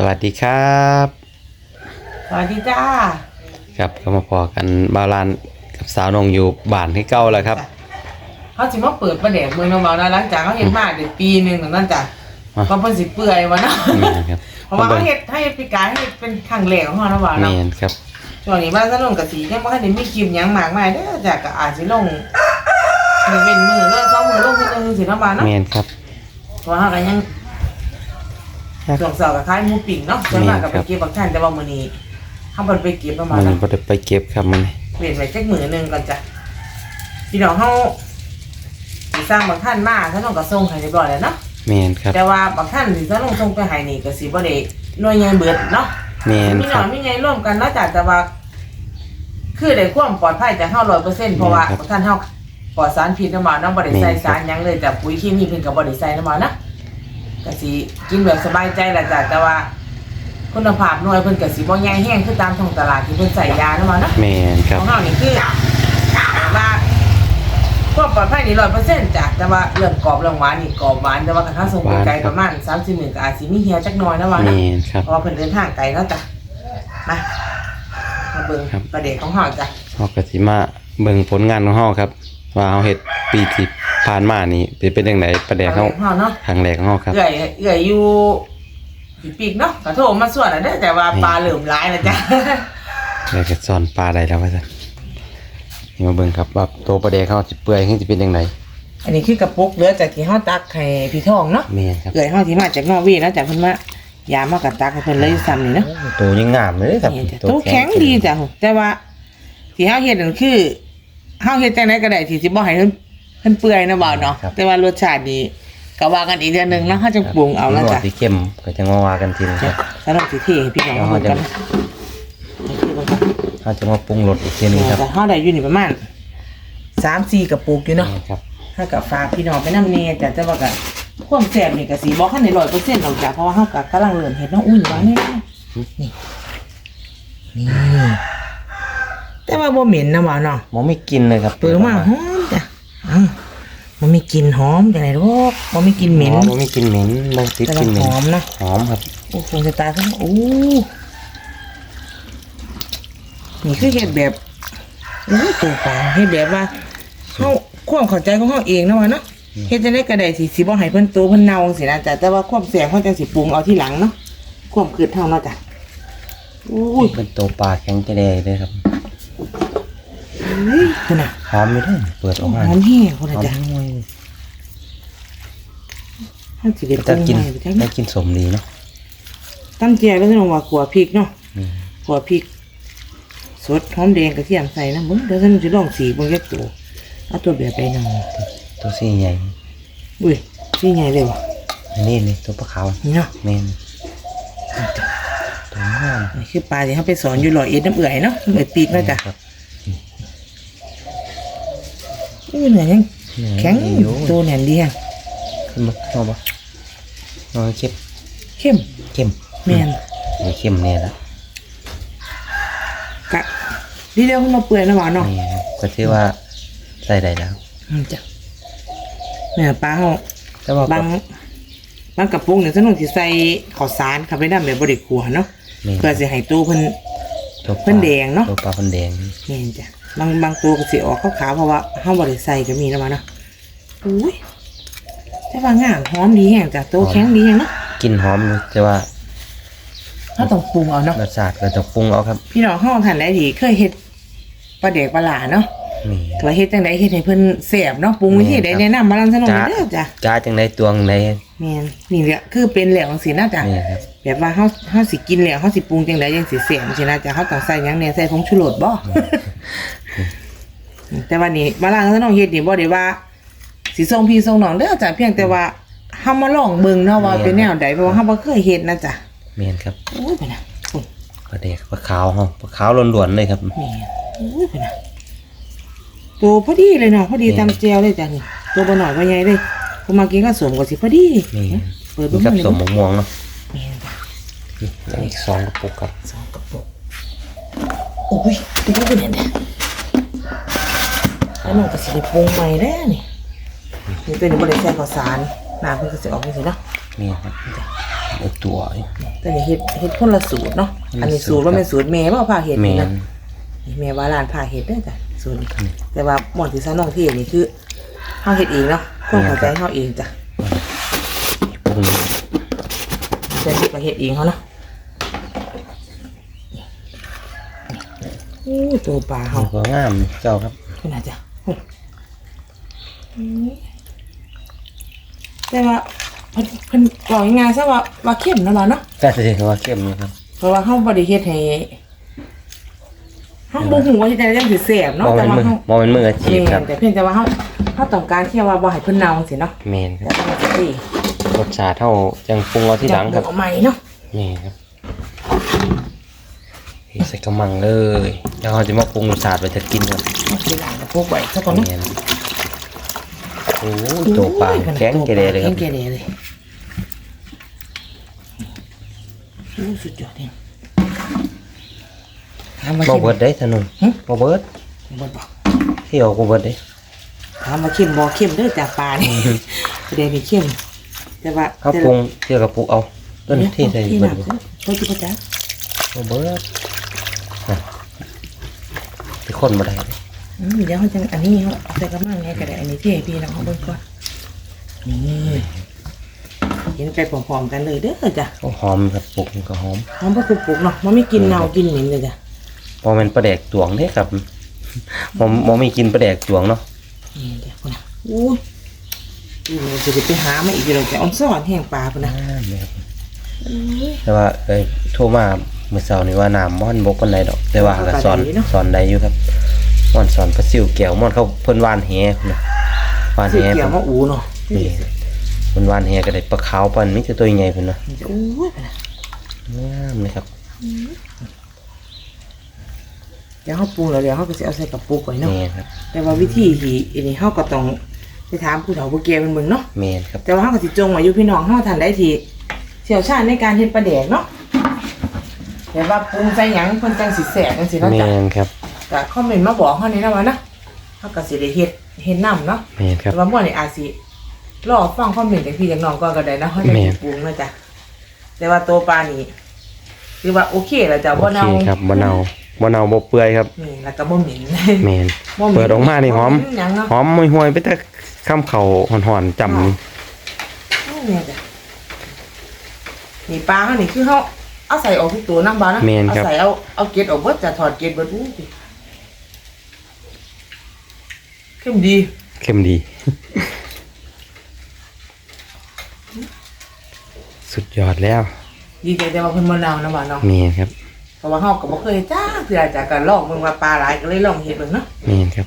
สวัสดีครับสวัสดีจ้าครับก็มาพอกันบาลานกับสาวนงอยู่บ้านที่เก่าแล้วครับเขาสิมาเปิดประเด็กเมืองนองเบานะหลังจากเขาเห็นมาเดือนปีหนึ่งนั่นจ้ะอะเขาเป็นสิเปื่อยวะเนาะแมนครับเพราะว่าเขาเห็ดให้ปีกายให้เป็นครั้งแรกของเขานะว่าแมเนาะนครับช่วงนี้บ้านสลงกับสียังไม่ได้มีคลิปหยังมากมายเด้อจ้ะก็อาจสิลงมือเป็นมือเลื่อนสองมือลงทีนึงสิเนาะบ้านเนาะแมนครับเพราะว่าเขาก็ยัง ช่วงเสาร์กับคล้ายหมูปิ่งเนาะจะมากกับไปเก็บบางท่านแต่ว่ามื้อนี้เขาบ่ได้ไปเก็บประมามัณนเนาะบ่ได้ไปเก็บครับมันเปลี่ยนไปจักมือหนึ่งก่อนจ้ะพี่น้องเขาสิสร้างบางท่านมาท่านต้องกระส่งให้เรียบร้อยแล้วเนาะแมนครับแต่ว่าบางท่านที่ท่านต้องส่งไปให้นี่ก็สิบ่ได้หน่วยใหญ่เบิดเนาะแมนมีคหน่รัอบ ยมีใหญ่ร่วมกันเนาะจ้ะแต่ว่าคือได้ความปลอดภัยจากเฮา100%เพราะว่าครับบางท่านเฮาปลอดสารพิษน้ำมันเนาะบ่ได้ใส่แม่นครับ สารหยังเลยแต่ปุ๋ยเคมีเพิ่นก็บ่ได้ใส่น้ำมันนะ ก็สิกินแบบสบายใจแหละจ้ะแต่ว่า คุณภาพหน่วยเพิ่นก็สิบ่ใหญ่แห้งคือตามท้องตลาดที่เพิ่นใส่ยาน้ำมันเนาะแมนคขรับองเรานี่คือว่าความปลอดภัยนี่ร้อยเปอร์เซ็นต์จ้ะแต่ว่าเรื่องกรอบเรื่องหวานนี่กรอบหวานแต่ว่าค่าส่งไปไกลประมาณสามสิบหนึ่งก็อาจสิมีเฮียจักหน้อยนะว่าแมนะ นครับ เพราะว่าเพิ่นเดินทางไกลแล้วจ้ะ มามาเบิ่งครับ ประเด็นของเฮาจ้ะ เฮาก็สิมาเบิ่งผลงานของเฮาครับ ว่าเฮาเฮ็ดปีที่ ผ่านมานี่เป็นเป็นจังไดประเดี๋ยวประเฮาเด็นของเฮาเนาะครั้งแรกของเฮาครับ เอื่อยเอื่อยอยู่ปีปีกเนาะขอโทษมาส่วนอะเด้อแต่ว่าปลาเหลื่อมร้ายนะจ๊ะแล้วก็ซ่อนปลาได้แล้วว่าซั่นนี่มาเบิ่งครับว่าตัวประเดี๋ยวเฮาสิเปื่อยเฮาสิเป็นจังไดอันนี้คือกระปุกเหลือจากที่เฮาตักให้พี่ทองเนาะแมนครับเอื่อยเฮาที่มาจากนอร์เวย์นะจ้ะเพิ่นมายามมากับตักให้เพิ่นเลยซ้ำนี่เนาะตัวยังงามเลยครับนี่จ้ะตัวแข็งดีจ้ะแต่ว่าที่เฮาเฮ็ดนั่นคือเฮาเฮ็ดจังไดก็ได้ที่สิบ่ให้เพิ่น เพิ่นเปื่อยนะบ่าวเนาะแต่ว่ารสชาตินี่ก็ว่ากันอีกเดือนหนึงเนาะเฮาจะปรุงเอาแล้วจ้ะที่เข้มก็จะมาว่ากันทีนึงครับ สำหรับสิเทให้พี่น้องเบิ่งกันนะนี่คือบ่ครับเขาจะมาปรุงรสอีกทีนึงครับแต่เฮาได้อยู่นี่ประมาณ3-4กระปุกอยู่เนาะนี่ครับ ถ้ากับฝากพี่น้องไปนำเนจ้ะแต่ว่าก็ความแซ่บนี่ก็สิบ่คันได้100%หรอกจ้ะเพราะว่าเฮาก็กำลังเริ่มเฮ็ดเนาะอุ้ยว่าแน่นี่นี่แต่ว่าบ่เหม็นนะว่าเนาะหมอไม่กินเลยครับเปิดมาหอมจ้ะ อ้าวมันมีกลิ่นหอมจังไดลูกมันมีกลิ่นเหม็นหมอไม่กินเหม็นบ่ติดแต่กิว่านเหม็หนอมนะหอมครับโอ้คงจะตายขึ้นโอ้นี่คือเฮ็ดแบบโอ้ตัวปลาเฮ็ดแบบว่าเฮาความเข้าใจของเฮาเองนะว่าเนาะเฮ็ดจังได๋ก็ได้สิสิบ่ให้เพิ่นโตเพิ่นเน่าสินะจ้ะแต่ว่าความแซ่บเฮาจังสิปรุงเอาที่หลังเนาะความคิดเฮาเนาะจ้ะโอ้ยเป็นตัวปลาแข็งจะได้เลยครับเฮ้ ยคุณน่ะหอมไม่ได้เปิดออกมาหอมแห้งคุณหน่ะอมจ้ะห่วยเฮาสิได้ปจะรุงกินใหม่ไปจังได้กินสมดีเนาะตั้งใจแล้วจะลงว่าขัวพริกเนาะอืมขัวพริก สดหอมแดงกระเทียมใส่นะมึงเดี๋ยวฉันจะลองสีมึงเล็กตัวเอาตัวแบบไปหน่อยตัวสีใหญ่ อุ้ยนี่ไงเลยวะอันนี้เลยตัวปลาขาวนี่เนาะแมนตัวงามนี่คือปลาที่เขาไปสอนอยู่ลอยเอ็ดน้ำเอื่อยเนาะน้ำเอื่อยปีกเนาะจ้ะครับ อุ้ยเหนื่อยยังเหนื่อยแข็งอยู่ตัวแหนมดีฮะขึ้นมาเอาปะเอาเข้มเข้มเข้มแมนนี่เข้มเนี่ยละกะดีเดียวขึ้นมาเปื่อยนะหวานเนาะนี่ครับก็ถือว่าใส่ได้แล้ว อืมจ้ะเนี่ยปลาเขาแต่ว่าบางบางกระปุกเนี่ยฉันต้องสิใส่ข้าวสารเข้าไปน้ำแบบบริขัวเนาะนี่เพื่อสิให้ตู้เพิ่นตัวปลาเพิ่นแดงเนาะตัวปลาเพิ่นแดงนี่จ้ะ บางบางตัวก็สิออกขาวๆเพราะว่าห้าบริใส่ก็มีนะมาเนาะอุ้ยแต่ว่างามหอมดีแห้งจ้ะตัวแข็งดีแห้งเนาะกลินหอมอยู่แต่ว่าถ้าต้องปรุงเอาเนาะรสชาติก็จะปรุงเอาครับ พี่น้องห้องท่านใดที่เคยเฮ็ดปลาเด็กปลาหลาเนาะ นี่ก็เฮ็ดจังไดเฮ็ดให้เพิ่นแซ่บเนาะปรุงวิธีใดแนะนำมาลังสนุกจ้าเด้อจ้ะจ้าจังไดตวงในแม่นนี่แหละคือเป็นแล้วจังซี่นะจ้ะนี่ครับแบบว่าเฮาเฮาสิกินแล้วเฮาสิปรุงจังไดจังสิแซ่บจังซี่นะจ้ะเฮาต้องใส่หยังแหน่ใส่ผงชูรสบ่แต่ว่านี่มาล้างซะน้องเฮ็ดนี่บ่ได้ว่าสิส่งพี่ส่งน้องเด้อจ้ะเพียงแต่ว่าเฮามาลองเบิ่งเนาะว่าเป็นแนวใดเพราะว่าเฮาบ่เคยเฮ็ดนะจ้ะเมนครับโอ้ยไปนะโอ้ยปลาแดกปลาขาวฮะปลาขาวล้วนๆเลยครับแม่โอ้ยไปนะ ตัวพอดีเลยเนาะพอดีตามแจวเลยจ้ะนี่ตัวบ่น้อยบ่ใหญ่เลยผมมากินก็สมก็สิพอดีนี่เปิดมีเบิ่งกับเลยสมมะม่วงเนาะแม่จ้ะนี่แล้วอีกสองกระปุกครับสองกระปุกโอ้ยตัวนี้เป็นไงแล้วน้องก็สิได้ปรุงใหม่แล้วนี่นี่ตัวนี้บ่ได้ใส่ข้าวสารน้ำเพิ่นก็สิออกจังซี่เนาะนี่ครับจ้ะอีกตัวแต่นี่เฮ็ดเฮ็ดคนละสูตรเนาะคนละอันนี้สูสูตตรรว่าเป็นสูตรแม่บ่พาเฮ็ดแมนี่นนะนี่แม่ว่าร้านพาเฮ็ดเด้อจ้ะ สูตรนี้แต่ว่าหมอนที่ซาน้องที่นี่คือเฮาเฮ็ดเองเนาะคนเข้าใจเฮาเองจ้ะปรุงแต่ที่ก็เฮ็ดเองเฮาเนาะอู้ตัวปลาเฮาก็งามเจ้าครับขนาดจ้ะแต่ว่าเพิ่นเพิ่นบอกง่ายๆซะว่าว่าเข้มเนาะล่ะเนาะก็จะเห็นว่าเข้มนะครับเพราะว่าเฮาบ่ได้เฮ็ดให้ เฮาบ่ฮู้ว่าเฮ็ดจังได๋จังสิแซ่บมเนาะองแต่เป็นว่ามือเฮามองเป็นมืออาชีพครับแต่เพียงแต่ว่าเฮาเฮาต้องการแค่ว่าบ่ให้เพิ่นเน่าสิเนาะแมนคแต่รับว่ามันสิรสชาติเท่าจังปรุงเอาที่หลังครับเอาใหม่เนาะนี่ครับเทใส่กระมังเลยแล้วเขาจะมาปรุงรสชาติไปจะกินครับเอาสิหลังกับพวกไว้ซะก่อนเนาะแมนโอ้ยตัวปลาแข็งเกเรเลยครับ แข็งเกเรเลยโอ้สุดยอดเองถามว่าบ่เข้มเบิดได้ถนนหึ บ่เบิดบ่บอกเที่ยวบ่เบิดได้ถามว่าเข้มบ่เข้มเด้อจากปลานี่แสดงเป็นเข้มแต่ว่าเขาปรุงเที่ยวกับปรุงเอาต้นที่ใส่ที่เบิหดนักเขาจิบจ้าบ่เบิดนะที่คนบ่ได้เด้อืมเดี๋ยวเขาจะอันนี้เขาเอาใส่กระมังไงก็ได้อันนี้ที่ให้พี่น้องเขาเบิ่งก่อนนี่เห็นไปพร้อมๆกันเลยเด้อจ้ะ เขาหอมครับปรุงก็หอม หอมพระปุกๆเนาะมันไม่กินเน่ากินเหม็นเลยจ้ะ บ่แม่นปลาแดกตวงเด้ครับบ่บ่มีกินปลาแดกตวงเนาะนี่จ้ะคนน่ะอู้ยดูเลยจะได้ไปหามาอีกเดี๋ยวจะเออนซ่อนแห้งปลาคนน่ะอ่าแม่นแต่ว่าเอ้ยโทรมาเมื่อเช้านี้ว่าน้ำม่อนบกปานใดดอก แต่ว่าก็สอนสอนได้อยู่ครับม่อนสอนปลาซิวแก้วม่อนเขาเพิ่นหวานแหพุ่นน่ะหวานสีแหเขียวเพิ่นมาอูเนาะนี่เพิ่นหวานแหก็ได้ปลาขาวปานมีแต่ตัวใหญ่เพิ่นน่ะนี่จะอู้ยคนน่ะงามเลยครับเดี๋ยวเขาปรุงแล้วเดี๋ยวเขาก็จะเอาใส่กระปุกไว้เนาะแม่นครับแต่ว่าวิธีที่อันนี้เขาก็ต้องไปถามผู้เฒ่าผู้แก่เป็นเมืองเนาะแม่นครับแต่ว่าเขาก็สิจงไว้อยู่พี่น้องเขาทันได้ทีเชี่ยวชาญในการเฮ็ดปลาแดกเนาะแต่ว่าปรุงใส่หยังเพิ่นจังสิแสบจังสิเนาะแม่จ้ะนครับก็คอมเมนต์มาบอกเฮานี่นะว่านะเฮาก็สิได้เฮ็ดเฮ็ดนํเนาะ แม่นครับ แต่ว่ามื้อนี้อาจสิรอฟังคอมเมนต์จากพี่จากน้องก่อนก็ได้นะเฮาจะแม่สิปรุงเนาะจ้ะแต่ว่าตัวปลานี่ คือว่าโอเคแล้วจ้ะโอบ่เคเน่าครับบ่เน่าบ่เน่าบ่เปื่อยครับนี่แล้วก็บ่เหม็นแม่นบ่หนเปิดออกมานี่หอม หยังเนาะหอมห่วยๆไปแต่ข้ามเขาหอนๆจำนี่นี่จ้ะนี่ปลาเขานี่คือเขาเอาใส่ออกทุกตัวน้ำบานะแม่นเอาครับใส่เอาเอาเกล็ดออกเบิดจะถอดเกล็ดเบิดอู้สิเข้มดี เข้มดี สุดยอดแล้ว ดีใจแต่ว่าเพิ่นมะนาวนะบ่าเนาะแม่นครับเพราะว่าเฮาก็บ่เคยจ้าเพื่อจากการลองเบิ่งว่าปลาหลายก็เลยลองเฮ็ดเบิ่งเนาะแม่นครับ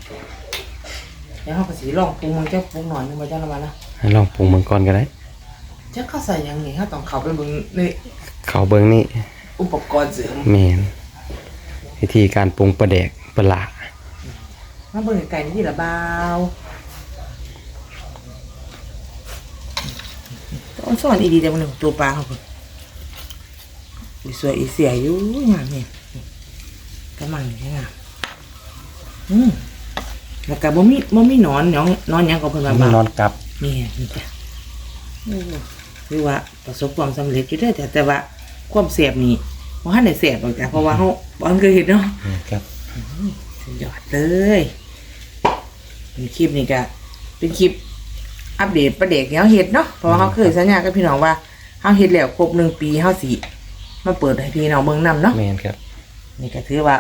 แล้วเฮาก็สิลองปรุงมันจะปรุงหน่อยนึงบ่จ้าละมานะให้ลองปรุงเบิ่งก่อนก็ได้จักเขาใส่หยังนี่เฮาต้องเข้าไปเบิ่งในเขาเบิ่งนี่อุปกรณ์เสริมแม่นวิธีการปรุงปลาแดกปลาหลามาเบิ่งไก่นี่ทีละบ่าวต้องสอนอีดีแต่มันตัวปลาเขาพุ่นอี สวยอีเสียอยู่งามนี่กำลังนี่งามอืมแล้วก็บ่มีบ่มีหนอนหยองนอนหยังก็เพิ่นว่ามีมานอนกลับนี่นี่จ้ะโอ้คือว่าประสบความสำเร็จอยู่เด้อแต่แต่ว่าความเสียบนี่บ่ทันได้เสียบหรอกจ้ะเพราะว่าเฮาบ่ทันเคยเห็นเนาะนี่ครับ สุดยอดเลยเป็นคลิปนี้ก็เป็นคลิปอัปเดตประเด็กที่เฮาเฮ็ดเนาะเพราะว่าเฮาเคยสัญญากับพี่น้องว่าเฮาเฮ็ดแล้วครบหนึ่งปีเฮาสิ มาเปิดให้พี่น้องเบิ่งนํเนาะแม่นครับ นี่ก็ถือว่า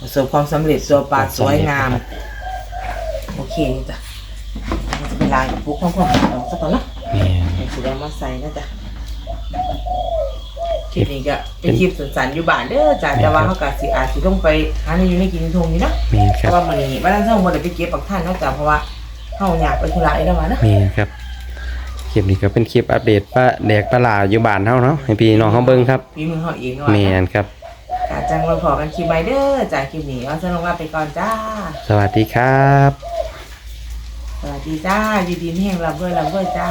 ประสบความสำเร็จตัวปลาสวยงาม โอเคจ้ะมันจะเป็นลายกับปุ๊กของความของสักก่อนเนาะแม่นเดี๋ยวสีแดงมาใส่นะจ๊ะคลิปนี้ก็เป็นคลิปสั้นๆอยู่บ้านเด้อจ้ะแต่ว่าเขาก็สิอาจสิต้องไปหาในอยู่ในกินทงอยู่เนาะแม่นคเพรับราะว่ามันนี้วันนั้นเช้าวันเดี๋ยวไปเก็บปักท่านเนาะจ้ะเพราะว่าเขาอยากไปธุระอีกแล้วมานะแม่นครับ คลิปนี้ก็เป็นคลิปอัปเดตปลาแดกปลาหลาอยู่บ้านเฮาเนาะให้พี่น้องเฮาเบิ่งครับพี่มึงเขาเองเนาะแม่นครับกะจังไว้พอกันคลิปใหม่เด้อจ้ะคลิปนี้เอาสนุกลาไปก่อนจ้า สวัสดีครับ สวัสดีจ้าอยู่ดีนี่แห่งรับเบอร์รับเบอร์จ้า